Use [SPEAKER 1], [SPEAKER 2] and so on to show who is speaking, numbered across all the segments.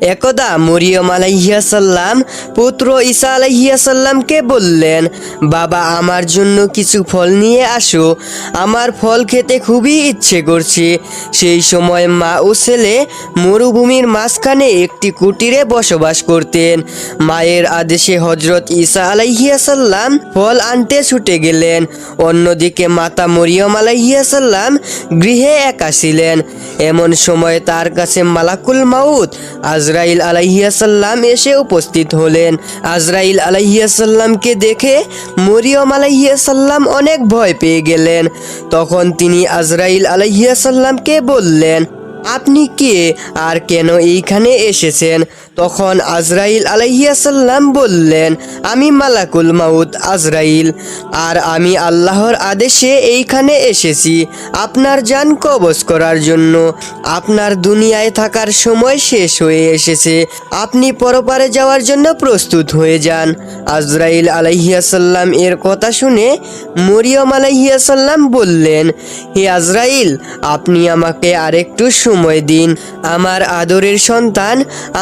[SPEAKER 1] একদা মরিয়ম আলাইহিয়াসাল্লাম পুত্র ঈসা আলাইহিয়াসাল্লামকে বললেন, বাবা, আমার জন্য কিছু ফল নিয়ে আসো। আমার ফল খেতে খুবই ইচ্ছে করছে। সেই সময় মা ও ছেলে মরুভূমির মাঝখানে একটি কুটিরে বসবাস করতেন। মায়ের আদেশে হজরত ঈসা আলাইহিয়াসাল্লাম ফল আনতে ছুটে গেলেন। অন্যদিকে মাতা মরিয়ম আলাইহিয়াসাল্লাম গৃহে একা ছিলেন। এমন সময় তার কাছে মালাকুল মাউত আজরাইল আলাইহিয়াসাল্লাম এসে উপস্থিত হলেন। আজরাইল আলাইহিয়াসাল্লামকে দেখে মরিয়ম আলাইহিয়াসাল্লাম অনেক ভয় পেয়ে গেলেন। তখন তিনি আজরাইল আলাইহিয়াসাল্লামকে বললেন, আপনি কে? আর কেন এইখানে এসেছেন? তখন আজরাইল আলাইহিয়াসাল্লাম বললেন, আমি মালাকুল মাউত আজরাইল, আর আমি আল্লাহর আদেশে এইখানে এসেছি আপনার যান কবজ করার জন্য। আপনার দুনিয়ায় থাকার সময় শেষ হয়ে এসেছে। আপনি পরপারে যাওয়ার জন্য প্রস্তুত হয়ে যান। আজরাইল আলাইহিয়াসাল্লাম এর কথা শুনে মরিয়ম আলাইহিয়াসাল্লাম বললেন, হে আজরাইল, আপনি আমাকে আরেকটু সময় দিন। আমার আদরের সন্তান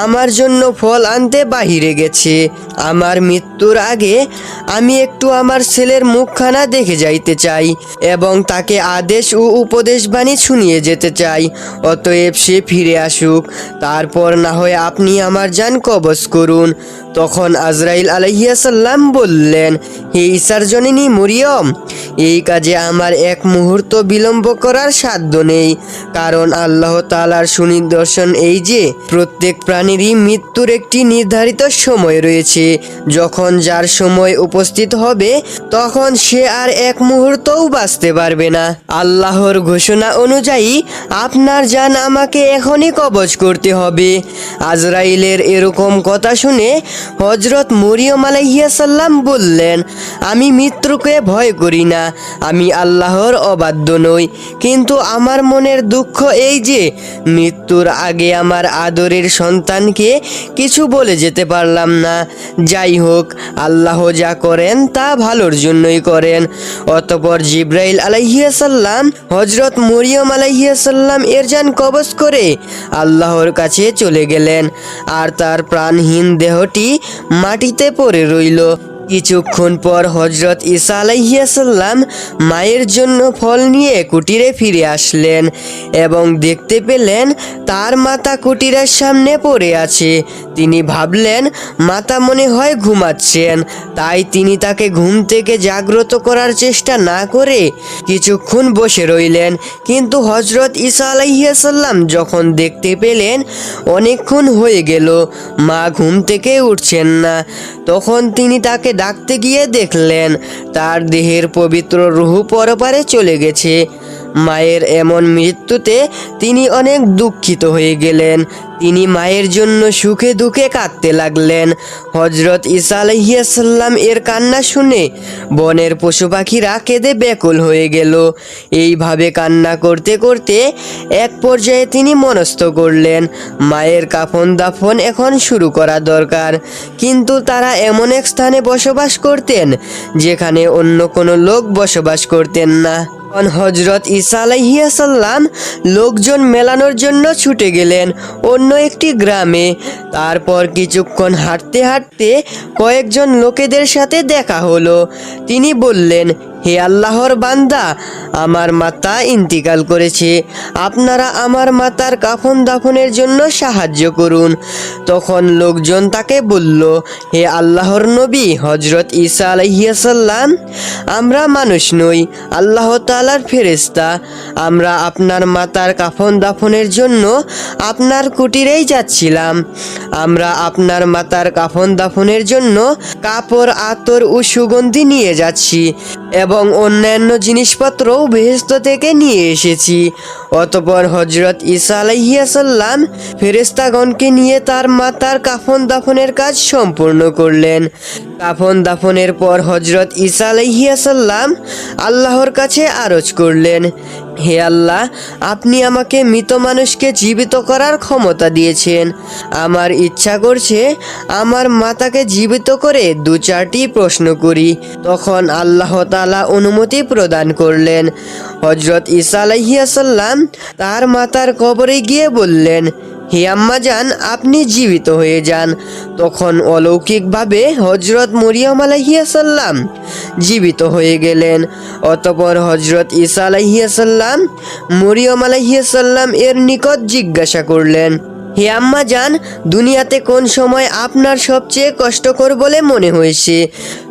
[SPEAKER 1] আমার জন্য ফল আনতে বাহিরে গেছে। আমার মৃত্যুর আগে আমি একটু আমার ছেলের মুখখানা দেখে যাইতে চাই এবং তাকে আদেশ ও উপদেশ বাণী শুনিয়ে যেতে চাই। অতএব সে ফিরে আসুক, তারপর না হয় আপনি আমার যান কবজ করুন। তখন আজরাইল আলহিয়াসাল্লাম বললেন, হে ঈশার জননী মরিয়ম, এই কাজে আমার এক মুহূর্ত বিলম্ব করার সাধ্য নেই। কারণ আল্লাহ তালার সুনিদর্শন এই যে, প্রত্যেক প্রাণীরই মৃত্যুর একটি নির্ধারিত সময় রয়েছে। যখন যার সময় উপস্থিত হবে, তখন সে আর এক মুহূর্তও বাঁচতে পারবে না। আল্লাহর ঘোষণা অনুযায়ী, আপনার যান আমাকে এখনই কবজ করতে হবে। আজরাইলের এরকম কথা শুনে হজরত মরিয়ম আলাইহিয়াসাল্লাম বললেন, আমি মৃত্যুকে ভয় করি না, আমি আল্লাহর অবাধ্য নই। কিন্তু আমার মনের দুঃখ এই যে, মৃত্যুর আগে আমার আদরের সন্তানকে কিছু বলে যেতে পারলাম না। যাই হোক, আল্লাহ যা করেন তা ভালোর জন্যই করেন। অতপর জিব্রাইল আলাইহিয়াসাল্লাম হজরত মরিয়ম আলাইহিয়াসাল্লাম এর যান কবজ করে আল্লাহর কাছে চলে গেলেন। আর তার প্রাণহীন দেহটি মাটিতে পড়ে রইল। কিছুক্ষণ পর হজরত ইসা আলাইহিয়াসাল্লাম মায়ের জন্য ফল নিয়ে কুটিরে ফিরে আসলেন এবং দেখতে পেলেন তার মাতা কুটিরের সামনে পড়ে আছে। তিনি ভাবলেন, মাতা মনে হয় ঘুমাচ্ছেন। তাই তিনি তাকে ঘুম থেকে জাগ্রত করার চেষ্টা না করে কিছুক্ষণ বসে রইলেন। কিন্তু হজরত ঈসা আলাইহিয়াসাল্লাম যখন দেখতে পেলেন, অনেকক্ষণ হয়ে গেল। মা ঘুম থেকে উঠছেন না। তখন তিনি তাকে ডাকতে গিয়ে দেখলেন, তার দেহের পবিত্র রুহু পরপারে চলে গেছে। মায়ের এমন মৃত্যুতে তিনি অনেক দুঃখিত হয়ে গেলেন। তিনি মায়ের জন্য সুখে দুঃখে কাঁদতে লাগলেন। হজরত ঈসা আলহিয়াসাল্লাম এর কান্না শুনে বনের পশু পাখিরা কেঁদে ব্যাকুল হয়ে গেল। এইভাবে কান্না করতে করতে এক পর্যায়ে তিনি মনস্থ করলেন। মায়ের কাফন দাফন এখন শুরু করা দরকার। কিন্তু তারা এমন এক স্থানে বসবাস করতেন যেখানে অন্য কোনো লোক বসবাস করতেন না। তখন হজরত ঈসা আলাইহিয়াসাল্লাম লোকজন মেলানোর জন্য ছুটে গেলেন অন্য একটি গ্রামে। তারপর কিছুক্ষণ হাঁটতে হাঁটতে কয়েকজন লোকেদের সাথে দেখা হলো। তিনি বললেন হে আল্লাহর বান্দা, আমার মাতা ইন্তিকাল করেছে। আপনারা আমার মাতার কাফন দাফনের জন্য সাহায্য করুন। তখন লোকজন তাকে বলল, হে আল্লাহর নবী হজরত ঈসা আলাইহিয়াসাল্লাম আমরা মানুষ নই, আল্লাহ তালার ফেরেস্তা আমরা আপনার মাতার কাফন দাফনের জন্য আপনার কুটিরেই যাচ্ছিলাম। আমরা আপনার মাতার কাফন দাফনের জন্য কাপড়, আতর ও সুগন্ধি নিয়ে যাচ্ছি। এবং অন্যান্য জিনিসপত্রও বেহেস্ত থেকে নিয়ে এসেছি। অতপর হজরত ঈসা আলাইহিয়াসাল্লাম ফেরেস্তাগণকে নিয়ে তার মাতার কাফন দাফনের কাজ সম্পূর্ণ করলেন। কাফন দাফনের পর হজরত ঈসা আলাইহিয়াসাল্লাম আল্লাহর কাছে আরজ করলেন। হে আল্লাহ, আপনি আমাকে মৃত মানুষকে জীবিত করার ক্ষমতা দিয়েছেন। আমার ইচ্ছা করছে আমার মাতাকে জীবিত করে দু চারটি প্রশ্ন করি। তখন আল্লাহ তালা অনুমতি প্রদান করলেন। হজরত ইসা আলাইহিয়াসাল্লাম তার মাতার কবরে গিয়ে বললেন হে আম্মা যান আপনি জীবিত হয়ে যান। তখন অলৌকিকভাবে হজরত মরিয়ম আলাইহিয়াসাল্লাম জীবিত হয়ে গেলেন। অতপর হজরত ঈসা আলাইহিয়াসাল্লাম মরিয়ম আলাইহিয়াসাল্লাম এর নিকট জিজ্ঞাসা করলেন হে আম্মা যান দুনিয়াতে কোন সময় আপনার সবচেয়ে কষ্টকর বলে মনে হয়েছে?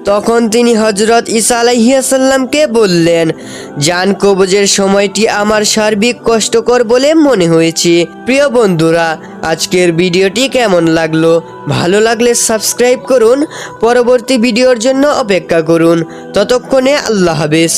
[SPEAKER 1] তখন তিনি হজরত ঈসা আলাইহিয়াসাল্লামকে বললেন যান কবজের সময়টি আমার সার্বিক কষ্টকর বলে মনে হয়েছে। প্রিয় বন্ধুরা, আজকের ভিডিওটি কেমন লাগল? ভালো লাগলে সাবস্ক্রাইব করুন, পরবর্তী ভিডিওর জন্য অপেক্ষা করুন। ততক্ষণে আল্লাহ হাফেজ।